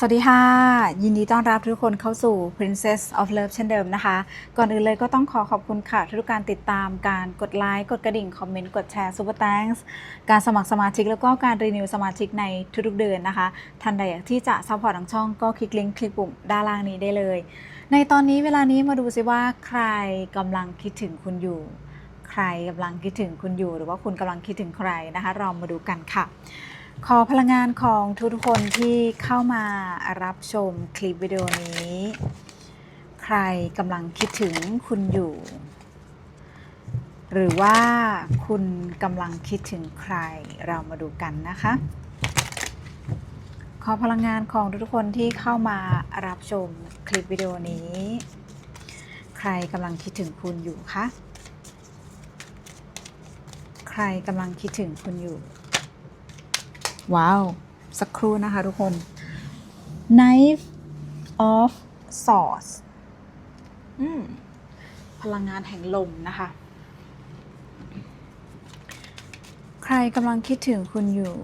สวัสดีค่ะ ยินดีต้อนรับทุกคนเข้าสู่ Princess of Love เช่นเดิมนะคะ ก่อนอื่นเลยก็ต้องขอขอบคุณค่ะ ทุกการติดตามการกดไลค์กดกระดิ่ง คอมเมนต์ กดแชร์ Super Thanks การสมัครสมาชิก แล้วก็การรีนิวสมาชิกในทุกๆเดือนนะคะท่านใดอยากที่จะซัพพอร์ตทางช่องก็คลิกลิงก์คลิกปุ่มด้านล่างนี้ได้เลย ในตอนนี้เวลานี้มาดูซิว่าใครกำลังคิดถึงคุณอยู่ใครกำลังคิดถึงคุณอยู่ หรือว่าคุณกำลังคิดถึงใครนะคะ เรามาดูกันค่ะ ขอพลังงานของทุกๆคนที่เข้ามารับชมคลิปวิดีโอนี้ ใครกำลังคิดถึงคุณอยู่ หรือว่าคุณกำลังคิดถึงใครเรามาดูกันนะคะ ขอพลังงานของทุกๆคนที่เข้ามารับชมคลิปวิดีโอนี้ ใครกำลังคิดถึงคุณอยู่คะใครกำลังคิดถึงคุณอยู่ ว้าว สักครู่นะคะทุกคน knife of swords อืมพลังงานแห่งลมนะคะ ใครกำลังคิดถึงคุณอยู่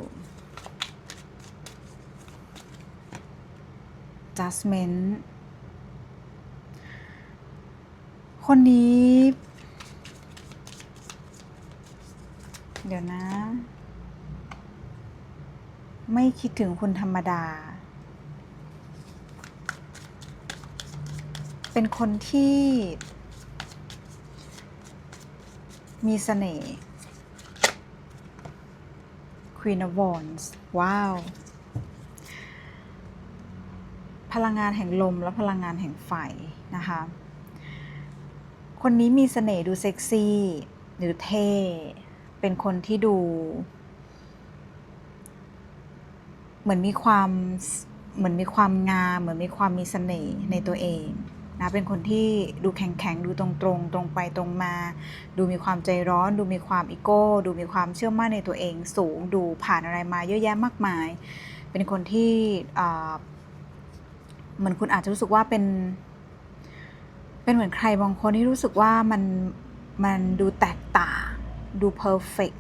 judgment คนนี้ เดี๋ยวนะ ไม่คิดถึงคุณธรรมดา เป็นคนที่ มีเสน่ห์ Queen of Wands ว้าว พลังงานแห่งลมและพลังงานแห่งไฟนะคะ คนนี้มีเสน่ห์ดูเซ็กซี่ หรือเท่ เป็นคนที่ดู เหมือนมีความเหมือนมีความงาม เหมือนมีความมีเสน่ห์ในตัวเองนะเป็นคนที่ดูแข็งแข็งดูตรงตรงตรงไปตรงมา ดูมีความใจร้อน ดูมีความอีโก้ ดูมีความเชื่อมั่นในตัวเอง สูงดูผ่านอะไรมาเยอะแยะมากมาย เป็นคนที่อ่าเหมือนคุณอาจจะรู้สึกว่าเป็น เป็นเหมือนใครบางคนที่รู้สึกว่ามันมันดูแตกต่าง ดูเพอร์เฟก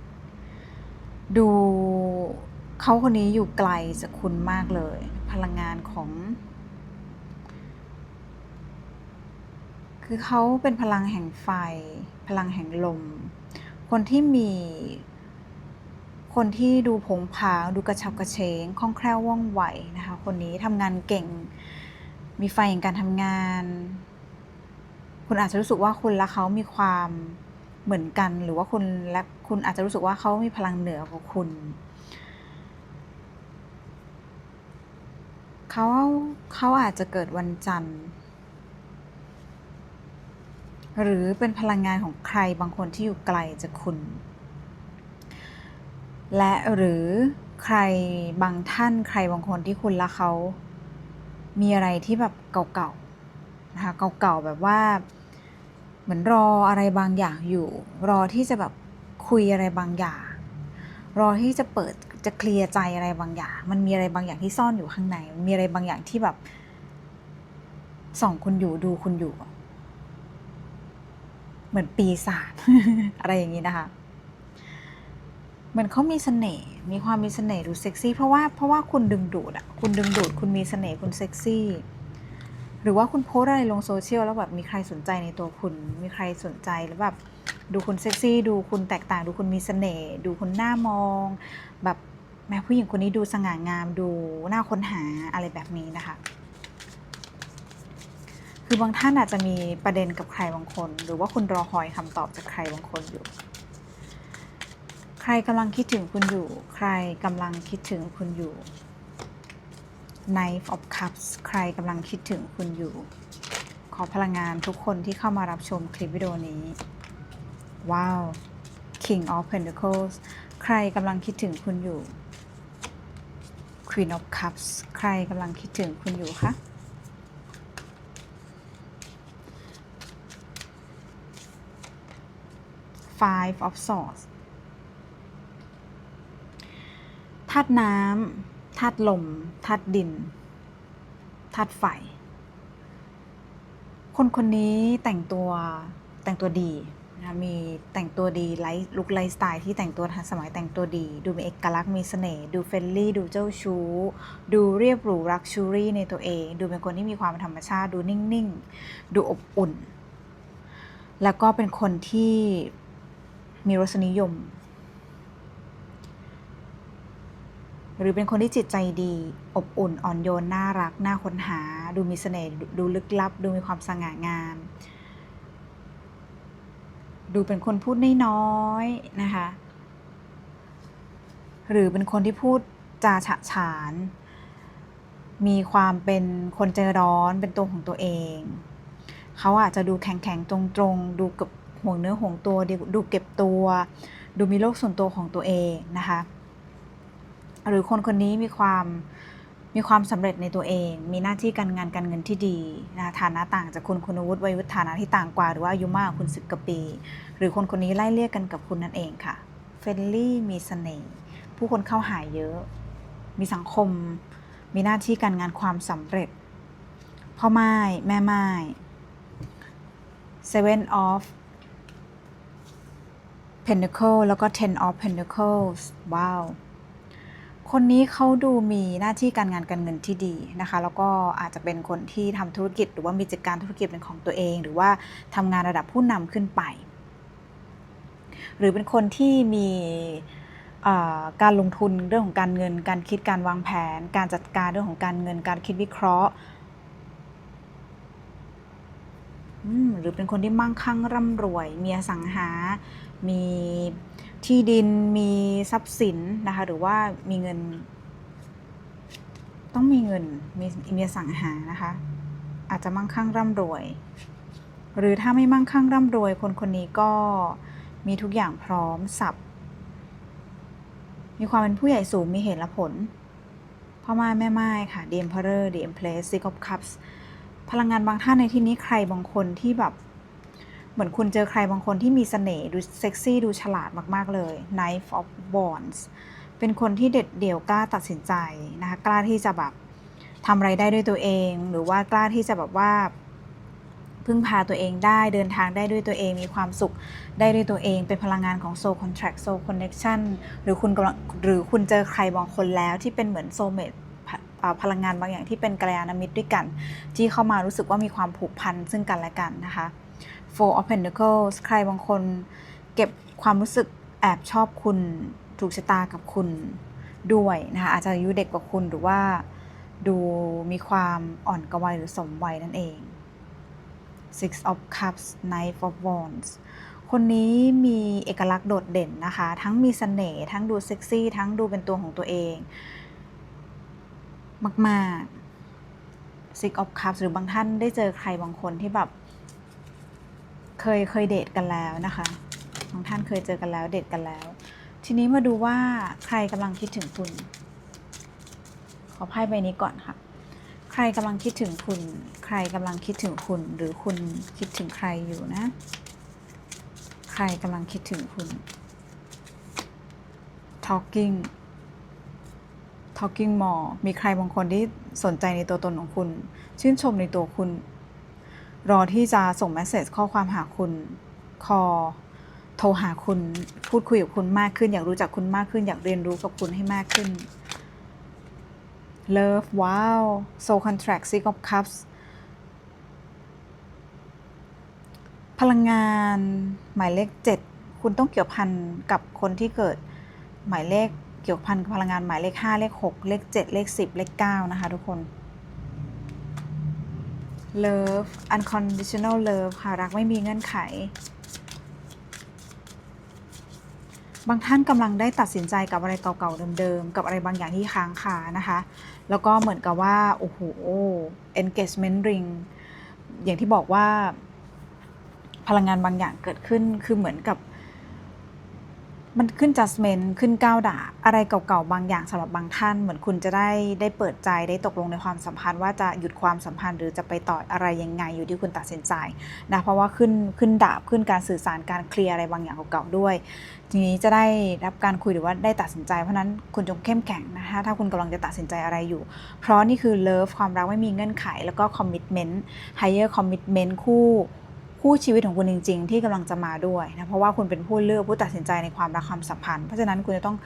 ดู เขาคนนี้อยู่ไกลจากคุณมากเลย พลังงานของ คือเขาเป็นพลังแห่งไฟ พลังแห่งลม คนที่มี คนที่ดูผงผางดูกระฉับกระเฉงคล่องแคล่วว่องไวนะคะ คนนี้ทำงานเก่ง มีไฟในการทำงาน คุณอาจจะรู้สึกว่าคุณและเขามีความเหมือนกัน หรือว่าคุณและคุณอาจจะรู้สึกว่าเขามีพลังเหนือกว่าคุณ เขาเขาอาจจะเกิดวันจันทร์ หรือเป็นพลังงานของใครบางคนที่อยู่ไกลจากคุณ และหรือใครบางท่านใครบางคนที่คุณและเขา มีอะไรที่แบบเก่าๆนะคะเก่าๆแบบว่า เหมือนรออะไรบางอย่างอยู่ รอที่จะแบบคุยอะไรบางอย่าง รอที่จะเปิด จะเคลียร์ใจอะไรบางอย่าง มันมีอะไรบางอย่างที่ซ่อนอยู่ข้างใน มีอะไรบางอย่างที่แบบส่องคุณอยู่ดูคุณอยู่ เหมือนปีศาจอะไรอย่างนี้นะคะเหมือนเขามีเสน่ห์มีความมีเสน่ห์ดูเซ็กซี่เพราะว่าเพราะว่าคุณดึงดูดอะคุณดึงดูดคุณมีเสน่ห์คุณเซ็กซี่หรือว่าคุณโพสอะไรลงโซเชียลแล้วแบบมีใครสนใจในตัวคุณ มีใครสนใจแล้วแบบดูคุณเซ็กซี่ ดูคุณแตกต่าง ดูคุณมีเสน่ห์ ดูคุณหน่ามอง แบบ แม้ผู้หญิงคนนี้ดูสง่างามดูน่าค้นหาอะไรแบบนี้นะคะ คือบางท่านอาจจะมีประเด็นกับใครบางคน หรือว่าคุณรอคอยคำตอบจากใครบางคนอยู่ ใครกำลังคิดถึงคุณอยู่ ใครกำลังคิดถึงคุณอยู่ Knife of Cups ใครกำลังคิดถึงคุณอยู่ ขอพลังงานทุกคนที่เข้ามารับชมคลิปวิดีโอนี้ ว้าว King of Pentacles ใครกำลังคิดถึงคุณอยู่ Queen of Cups ใครกำลังคิดถึงคุณอยู่คะ Five of Swords ธาตุน้ำธาตุลมธาตุดินธาตุไฟ คนคนนี้แต่งตัวแต่งตัวดี นะคะมีแต่งตัวดีไลฟ์ลุคไลฟ์สไตล์ที่แต่งตัวทันสมัยแต่งตัวดี ดูมีเอกลักษณ์มีเสน่ห์ดูเฟรนลี่ ดูเจ้าชู้ ดูเรียบหรูรักชูรี่ในตัวเอง ดูเป็นคนที่มีความธรรมชาติ ดูนิ่งๆ ดูอบอุ่น แล้วก็เป็นคนที่มีรสนิยม หรือเป็นคนที่จิตใจดี อบอุ่นอ่อนโยนน่ารักน่าค้นหา ดูมีเสน่ห์ดูลึกลับ ดูมีความสง่างาม ดูเป็นคนพูดน้อยๆนะคะ หรือเป็นคนที่พูดจาฉะฉาน มีความเป็นคนใจร้อนเป็นตัวของตัวเอง เขาอาจจะดูแข็งๆ ตรงๆ ดูกับห่วงเนื้อห่วงตัวดูเก็บตัว ดูมีโลกส่วนตัวของตัวเองนะคะ หรือคนคนนี้มีความ มีความสำเร็จในตัวเอง มีหน้าที่การงานการเงินที่ดีนะฐานะต่างจากคุณคุณวุฒิวัยวุฒิฐานะที่ต่างกว่า หรือว่าอายุมากคุณสิบกว่าปี หรือคนคนนี้ไล่เรียกกันกับคุณนั่นเองค่ะเฟรนลี่มีเสน่ห์ผู้คนเข้าหายเยอะ มีสังคม มีหน้าที่การงานความสำเร็จ พ่อไม้แม่ไม้ seven of pentacle แล้วก็ ten of pentacles ว้าว คนนี้เขาดูมีหน้าที่การงานการเงินที่ดีนะคะ แล้วก็อาจจะเป็นคนที่ทำธุรกิจ หรือว่ามีกิจการธุรกิจเป็นของตัวเอง หรือว่าทำงานระดับผู้นำขึ้นไป หรือเป็นคนที่มีการลงทุนเรื่องของการเงิน การคิดการวางแผน การจัดการเรื่องของการเงิน การคิดวิเคราะห์หรือเป็นคนที่มั่งคั่งร่ำรวย มีอสังหา มี ที่ดินมีทรัพย์สินนะคะ หรือว่ามีเงิน ต้องมีเงินมีมีสังหานะคะ อาจจะมั่งคั่งร่ำรวย หรือถ้าไม่มั่งคั่งร่ำรวย คนคนนี้ก็มีทุกอย่างพร้อมสับมีความเป็นผู้ใหญ่สูงมีเหตุและผลพ่อไม้แม่ไม้ค่ะ The Emperor The Empress Six of Cups พลังงานบางท่านในที่นี้ใครบางคนที่แบบ เหมือนคุณเจอใครบางคนที่มีเสน่ห์ดูเซ็กซี่ดูฉลาดมากๆเลย Knife of Wands เป็นคนที่เด็ดเดี่ยวกล้าตัดสินใจนะคะกล้าที่จะแบบทำอะไรได้ด้วยตัวเอง หรือว่ากล้าที่จะแบบว่า พึ่งพาตัวเองได้เดินทางได้ด้วยตัวเอง มีความสุขได้ด้วยตัวเอง เป็นพลังงานของ soul contract soul connection หรือคุณกำลังหรือคุณเจอใครบางคนแล้วที่เป็นเหมือน soulmate พะอ่าพลังงานบางอย่างที่เป็นกัลยาณมิตรด้วยกัน ที่เข้ามารู้สึกว่ามีความผูกพันซึ่งกันและกันนะคะ Four of Pentacles ใครบางคนเก็บความรู้สึกแอบชอบคุณถูกชะตากับคุณด้วยนะคะอาจจะอายุเด็กกว่าคุณหรือว่าดูมีความอ่อนกวัยหรือสมวัยนั่นเอง Six of Cups Knight of Wands คนนี้มีเอกลักษณ์โดดเด่นนะคะ ทั้งมีเสน่ห์ทั้งดูเซ็กซี่ ทั้งดูเป็นตัวของตัวเอง มาก ๆ Six of Cups หรือบางท่านได้เจอใครบางคนที่แบบ เคยเคยเดทกันแล้วนะคะบางท่านเคยเจอกันแล้วเดทกันแล้ว ทีนี้มาดูว่าใครกำลังคิดถึงคุณ ขอไพ่ใบนี้ก่อนค่ะ ใครกำลังคิดถึงคุณ ใครกำลังคิดถึงคุณ หรือคุณคิดถึงใครอยู่นะ ใครกำลังคิดถึงคุณ talking talking more มีใครบางคนที่สนใจในตัวตนของคุณ ชื่นชมในตัวคุณ รอที่จะส่งเมสเซจข้อความหาคุณคอโทรหาคุณพูดคุยกับคุณมากขึ้น อยากรู้จักคุณมากขึ้น อยากเรียนรู้กับคุณให้มากขึ้น Love ว้าว Soul Contract Six of Cups พลังงานหมายเลข 7 คุณต้องเกี่ยวพันกับคนที่เกิดหมายเลขเกี่ยวพันกับพลังงานหมายเลข 5 เลข 6 เลข 7 เลข 10 เลข 9 นะคะทุกคน Love unconditional love ค่ะ รักไม่มีเงื่อนไข บางท่านกำลังได้ตัดสินใจกับอะไรเก่าๆเดิมๆ กับอะไรบางอย่างที่ค้างคานะคะ แล้วก็เหมือนกับว่า โอ้โห engagement ring อย่างที่บอกว่าพลังงานบางอย่างเกิดขึ้นคือเหมือนกับ มันขึ้น judgment ขึ้นก้าวด่า อะไรเก่าๆ บางอย่างสำหรับบางท่าน เหมือนคุณจะได้ได้เปิดใจได้ตกลงในความสัมพันธ์ ว่าจะหยุดความสัมพันธ์หรือจะไปต่ออะไรยังไงอยู่ที่คุณตัดสินใจนะเพราะว่าขึ้นขึ้นดาบขึ้นการสื่อสารการเคลียร์อะไรบางอย่างเก่าๆด้วย ทีนี้จะได้รับการคุยหรือว่าได้ตัดสินใจ เพราะนั้นคุณจงเข้มแข็งนะคะถ้าคุณกำลังจะตัดสินใจอะไรอยู่ เพราะนี่คือเลิฟความรักไม่มีเงื่อนไขแล้วก็คอมมิ t เมนต์ higher commitment คู่คู่ ชีวิตของคุณจริง ๆ ที่กำลังจะมาด้วยนะเพราะว่าคุณเป็นผู้เลือกผู้ตัดสินใจในความรักความสัมพันธ์ เพราะฉะนั้นคุณจะต้อง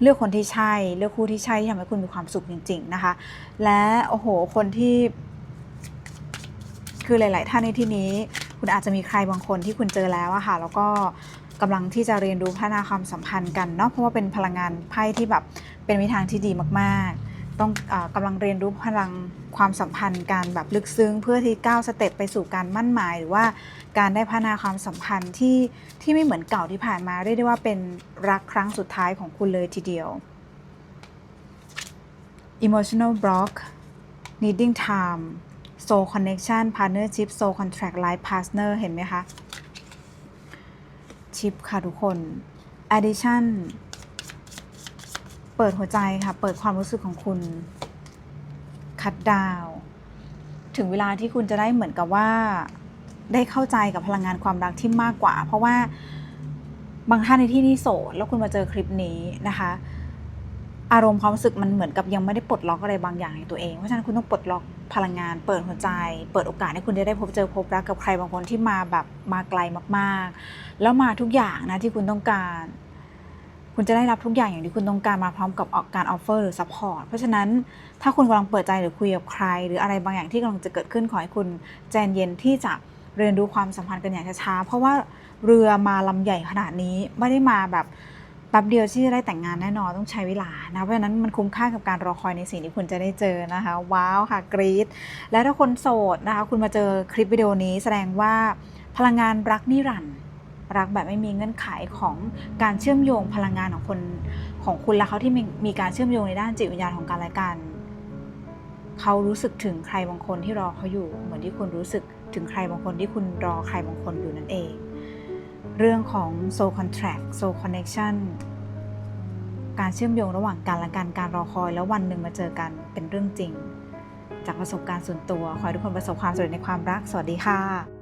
เลือกคนที่ใช่ เลือกคู่ที่ใช่ที่ทำให้คุณมีความสุขจริง ๆ นะคะ และโอ้โหคนที่ คือหลาย ๆ ท่านในที่นี้ คุณอาจจะมีใครบางคนที่คุณเจอแล้วอะค่ะแล้วก็กำลังที่จะเรียนรู้พัฒนาความสัมพันธ์กันเนาะเพราะว่าเป็นพลังงานไพ่ที่แบบเป็นวิธีทางที่ดีมากๆ ต้องอกำลังเรียนรู้พลังความสัมพันธ์กันแบบลึกซึ้ง เพื่อที่ก้าวสเต็ปไปสู่การมั่นหมาย หรือว่าการได้พัฒนาความสัมพันธ์ที่ที่ไม่เหมือนเก่าที่ผ่านมาเรียกได้ว่าเป็นรักครั้งสุดท้ายของคุณเลยทีเดียว emotional block needing time soul connection partnership soul contract life partner เห็นไหมคะ ชิปค่ะทุกคน addition เปิดหัวใจค่ะ เปิดความรู้สึกของคุณ คัดดาว ถึงเวลาที่คุณจะได้เหมือนกับว่า ได้เข้าใจกับพลังงานความรักที่มากกว่า เพราะว่าบางท่านในที่นี่โสดแล้วคุณมาเจอคลิปนี้นะคะ อารมณ์ความรู้สึกมันเหมือนกับยังไม่ได้ปลดล็อกอะไรบางอย่างในตัวเอง เพราะฉะนั้นคุณต้องปลดล็อกพลังงาน เปิดหัวใจ เปิดโอกาสให้คุณได้ได้พบเจอพบรักกับใครบางคนที่มาแบบมาไกลมากๆ แล้วมาทุกอย่างนะที่คุณต้องการ คุณจะได้รับทุกอย่างอย่างที่คุณต้องการมาพร้อมกับออกการออฟเฟอร์หรือซัพพอร์ตเพราะฉะนั้นถ้าคุณกำลังเปิดใจหรือคุยกับใคร หรืออะไรบางอย่างที่กำลังจะเกิดขึ้นขอให้คุณใจเย็นที่จะเรียนรู้ความสัมพันธ์กันอย่างช้าๆเพราะว่าเรือมาลำใหญ่ขนาดนี้ไม่ได้มาแบบแป๊บเดียวที่จะได้แต่งงานแน่นอนต้องใช้เวลานะเพราะฉะนั้นมันคุ้มค่ากับการรอคอยในสิ่งที่คุณจะได้เจอนะคะ ว้าวค่ะกรี๊ดและถ้าคนโสดนะคะคุณมาเจอคลิปวิดีโอนี้แสดงว่าพลังงานรักนิรันดร์ รักแบบไม่มีเงื่อนไขของการเชื่อมโยงพลังงานของคนของคุณและเขาที่มีมีการเชื่อมโยงในด้านจิตวิญญาณของกันและกันเขารู้สึกถึงใครบางคนที่รอเขาอยู่ เหมือนที่คุณรู้สึกถึงใครบางคนที่คุณรอใครบางคนอยู่นั่นเอง เรื่องของ soul contract soul connection การเชื่อมโยงระหว่างกันและกันการรอคอยแล้ววันหนึ่งมาเจอกันเป็นเรื่องจริง จากประสบการณ์ส่วนตัว ขอให้ทุกคนประสบความสำเร็จในความรัก สวัสดีค่ะ